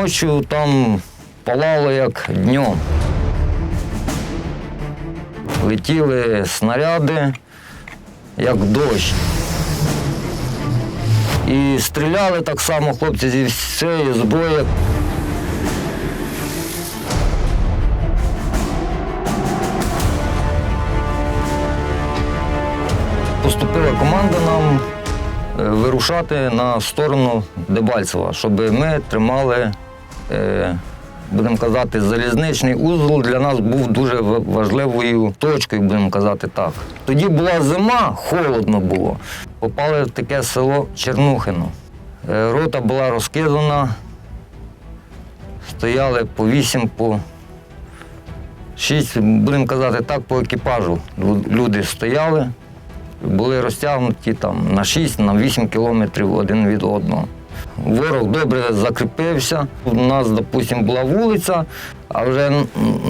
Ночі там палало як днем. Летіли снаряди, як дощ. І стріляли так само хлопці зі всієї зброї. Поступила команда нам е, вирушати на сторону Дебальцева, щоб ми тримали, будемо казати, залізничний узол для нас був дуже важливою точкою, будемо казати так. Тоді була зима, холодно було. Попали в таке село Чернухино. Е, Рота була розкидана, стояли по вісім, по шість, будемо казати так, по екіпажу. Люди стояли були розтягнуті там на 6 на 8 кілометрів один від одного. Ворог добре закріпився. У нас, допустимо, була вулиця, а вже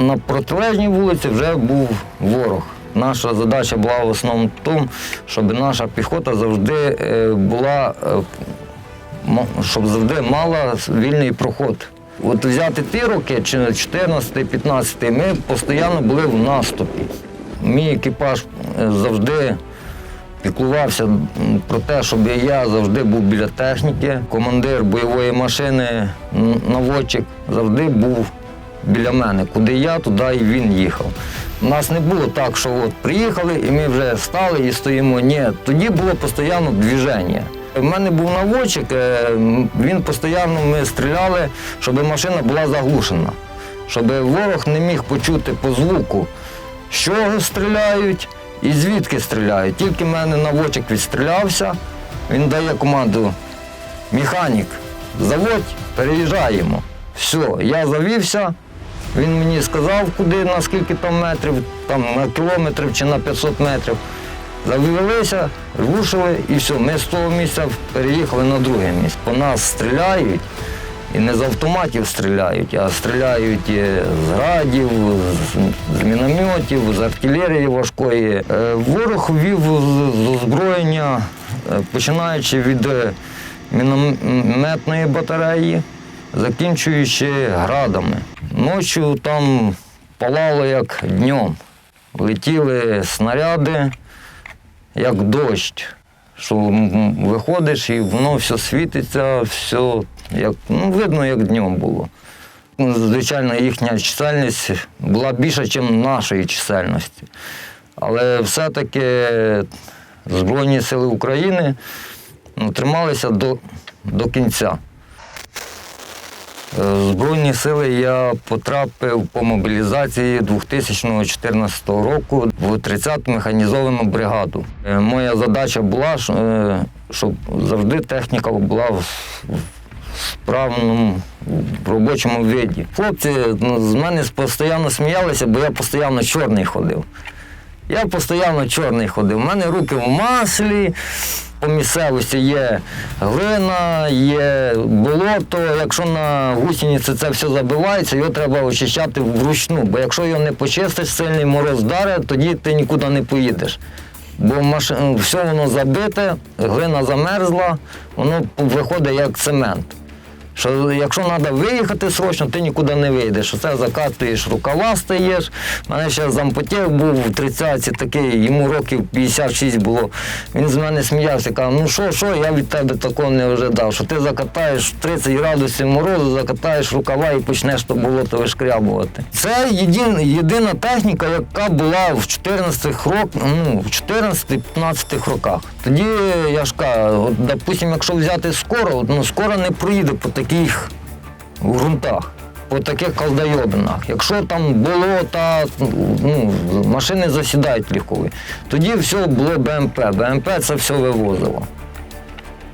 на протилежній вулиці вже був ворог. Наша задача була в основному в тому, щоб наша піхота завжди е, була, е, щоб завжди мала вільний проход. От взяти ті роки, чи 14-15, ми постійно були в наступі. Мій екіпаж е, завжди піклувався про те, щоб я завжди був біля техніки. Командир бойової машини, наводчик завжди був біля мене. Куди я, туди і він їхав. У нас не було так, що от приїхали і ми вже стали і стоїмо. Ні, тоді було постійно движення. У мене був наводчик, е, він постійно ми стріляли, щоб машина була заглушена, щоб ворог не міг почути по звуку, чого стріляють і звідки стріляють. Тільки в мене наводчик відстрілявся, він дає команду механік, заводь, переїжджаємо. Все, я завівся. Він мені сказав, куди, на скільки там метрів, там на кілометрів чи на 500 метрів. Завелися, рушили і все. Ми з того місця переїхали на друге місце. По нас стріляють, і не з автоматів стріляють, а стріляють е, з градів, з, мінометів, з артилерії важкої. Е, Ворог вів з- озброєння, е, починаючи від мінометної батареї, закінчуючи градами. Ночі там палало як днем. Летіли снаряди, як дощ. Що виходиш і воно все світиться, все як, ну, видно, як днем було. Ну, Звичайно, їхня чисельність була більша, ніж нашої чисельності. Але все-таки Збройні сили України ну, трималися до, до кінця. Е, Збройні сили я потрапив по мобілізації 2014 року в 30-ту механізовану бригаду. Е, Моя задача була, е, щоб завжди техніка була в в справному в робочому виді. Хлопці ну, з мене постійно сміялися, бо я постійно чорний ходив. Я постійно чорний ходив. У мене руки в маслі, по місцевості є глина, є болото. Якщо на гусениці це все забивається, його треба очищати вручну. Бо якщо його не почистиш, сильний мороз вдарить, тоді ти нікуди не поїдеш. Бо маш... все воно забите, глина замерзла, воно виходить як цемент. Що якщо треба виїхати срочно, ти нікуди не вийдеш. Оце закатуєш рукава, стаєш. У мене ще зампотєв був в 30-ці такий, йому років 56 було. Він з мене сміявся, каже, ну що, що, я від тебе такого не ожидав, що ти закатаєш 30 градусів морозу, закатаєш рукава і почнеш то болото вишкрябувати. Це єдин, єдина техніка, яка була в 14 рок, ну, в 14-15 роках. Тоді я ж кажу, от, допустим, якщо взяти скоро, ну скоро не проїде по таких ґрунтах. По таких колдойобинах. Якщо там болота, ну, машини засідають легкові, тоді все було БМП. БМП це все вивозило.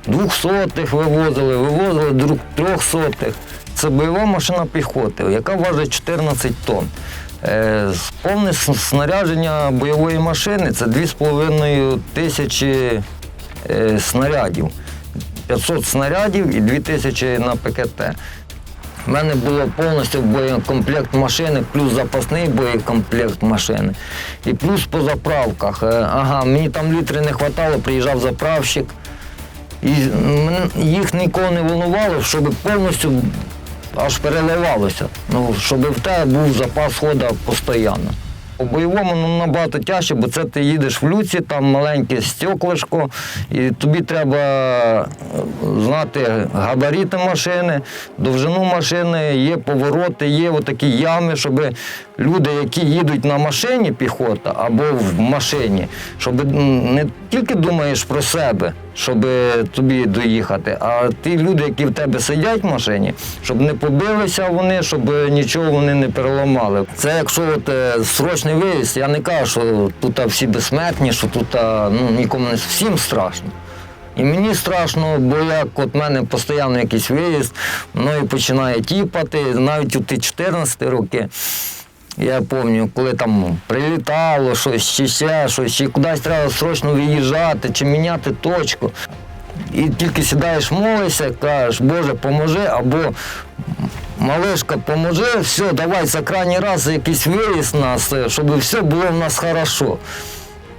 Двохсотих вивозили, вивозили трьохсотих. Це бойова машина піхоти, яка важить 14 тонн. Е, Повне снарядження бойової машини це 2,5 тисячі е, снарядів. 500 снарядів і 2 тисячі на ПКТ. У мене було повністю боєкомплект машини, плюс запасний боєкомплект машини. І плюс по заправках. Е, Ага, мені там літри не вистачало, приїжджав заправщик. І їх ніколи не волнувало, щоб повністю аж переливалося. Ну, щоб в тебе був запас хода постійно. По бойовому ну, набагато тяжче, бо це ти їдеш в люці, там маленьке стеклишко, і тобі треба е, знати габаріти машини, довжину машини, є повороти, є отакі ями, щоб люди, які їдуть на машині піхота або в машині, щоб не тільки думаєш про себе, щоб тобі доїхати, а ті люди, які в тебе сидять в машині, щоб не побилися вони, щоб нічого вони не переламали. Це якщо от, е, срочний виїзд, я не кажу, що тут всі безсмертні, що тут ну, нікому не всім страшно. І мені страшно, бо як от мене постійно якийсь виїзд, мною починає тіпати, навіть у ті 14 роки. Я пам'ятаю, коли там прилітало щось, чи ще щось, чи кудись треба срочно виїжджати, чи міняти точку. І тільки сідаєш, молишся, кажеш, Боже, поможи, або малишка, поможи, все, давай за крайній раз якийсь виїзд нас, щоб все було в нас хорошо.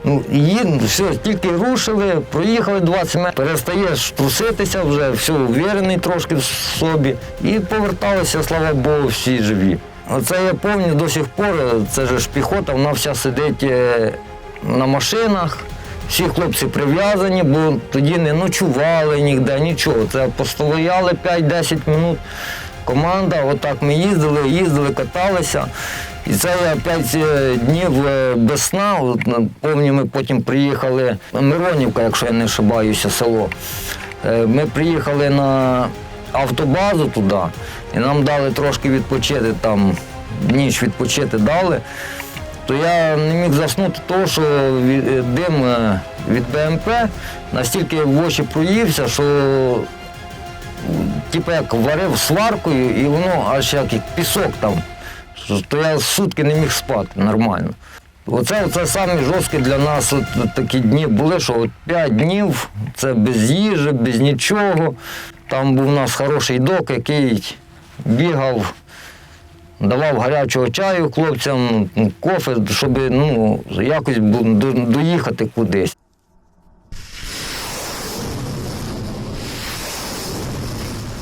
Ну, їм все, тільки рушили, проїхали 20 метрів, перестаєш труситися вже, все, уверений трошки в собі. І поверталися, слава Богу, всі живі. Оце я пам'ятаю до сих пор, це ж піхота, вона вся сидить е, на машинах. Всі хлопці прив'язані, бо тоді не ночували ніде, нічого. Це постояли 5-10 минут. Команда, отак ми їздили, їздили, каталися. І це я 5 днів е, без сна. Ну, ми потім приїхали Миронівка, якщо я не ошибаюся, село. Е, Ми приїхали на автобазу туди, і нам дали трошки відпочити там, ніч відпочити дали. То я не міг заснути, того, що е, дим е, від БМП настільки в очі проївся, що типу як варив сваркою, і воно аж як пісок там. То я сутки не міг спати нормально. Оце, оце самі жорсткі для нас от такі дні були, що от 5 днів це без їжі, без нічого. Там був у нас хороший док, який бігав, давав гарячого чаю хлопцям, кофе, щоб ну, якось доїхати кудись.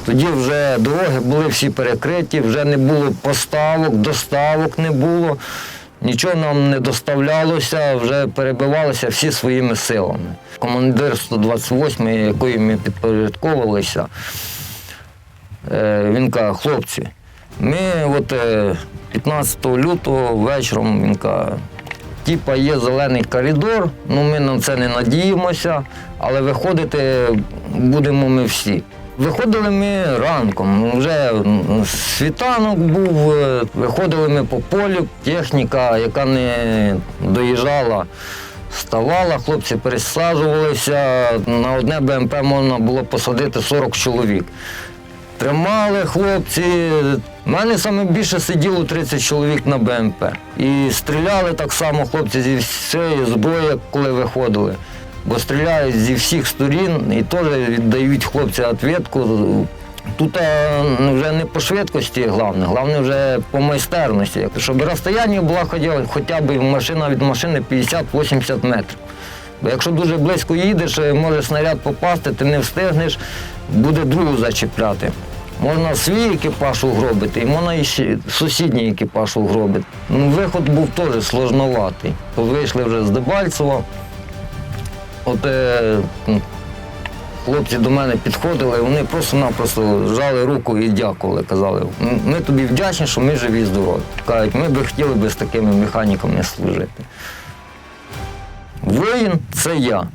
Тоді вже дороги були всі перекриті, вже не було поставок, доставок не було, нічого нам не доставлялося, вже перебивалися всі своїми силами. Командир 128, якої ми підпорядковувалися, е, він каже, хлопці, ми от е, 15 лютого вечором він каже, Типа є зелений коридор, ну ми на це не надіємося, але виходити будемо ми всі. Виходили ми ранком, вже світанок був, е, виходили ми по полю, техніка, яка не доїжджала, ставала, хлопці пересаджувалися. На одне БМП можна було посадити 40 чоловік. Тримали хлопці. У мене саме більше сиділо 30 чоловік на БМП. І стріляли так само хлопці зі всієї зброї, коли виходили. Бо стріляють зі всіх сторін і теж віддають хлопці відповідку. Тут е, вже не по швидкості головне, головне вже по майстерності. Щоб розстояння було хоча, хоча б машина від машини 50-80 метрів. Бо якщо дуже близько їдеш, е, може снаряд попасти, ти не встигнеш, буде другу зачіпляти. Можна свій екіпаж угробити, і можна і сусідній екіпаж угробити. Ну, виход був теж сложноватий. Вийшли вже з Дебальцева. От е, хлопці до мене підходили, вони просто-напросто жали руку і дякували. Казали, ми тобі вдячні, що ми живі здорові. Кажуть, ми би хотіли би з такими механіками служити. Воїн це я.